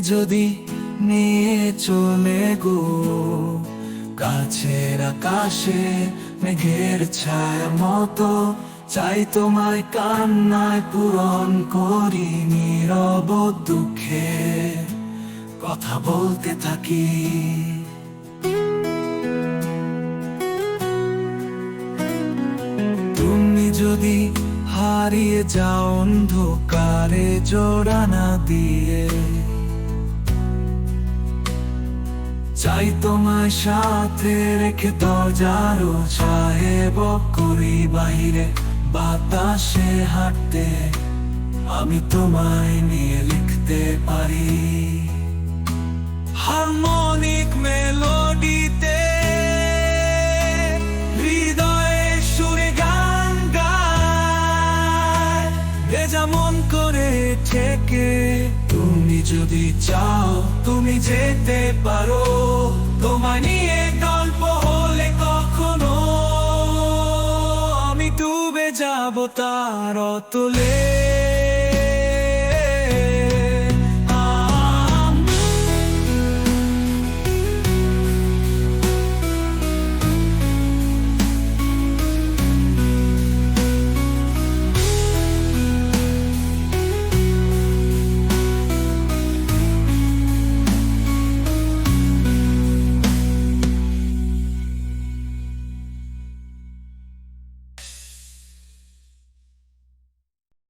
যদি নিয়ে চলে গো কাছের আকাশে মেঘের ছায়া মতো, চাই তোমায় কান্নায় পূরণ করি নীরব দুঃখে। কথা বলতে থাকি। তুমি যদি হারিয়ে যাও অন্ধকারে জোড়ানা দিয়ে চাই তোমায় সাথে রেখে দরজারও সাহেব করি বাহিরে বাতাসে হাঁটতে। আমি তোমায় নিয়ে লিখতে যদি চাও তুমি যেতে পারো, তোমায় নিয়ে গল্প হলে কখনো আমি ডুবে যাব তার অতলে।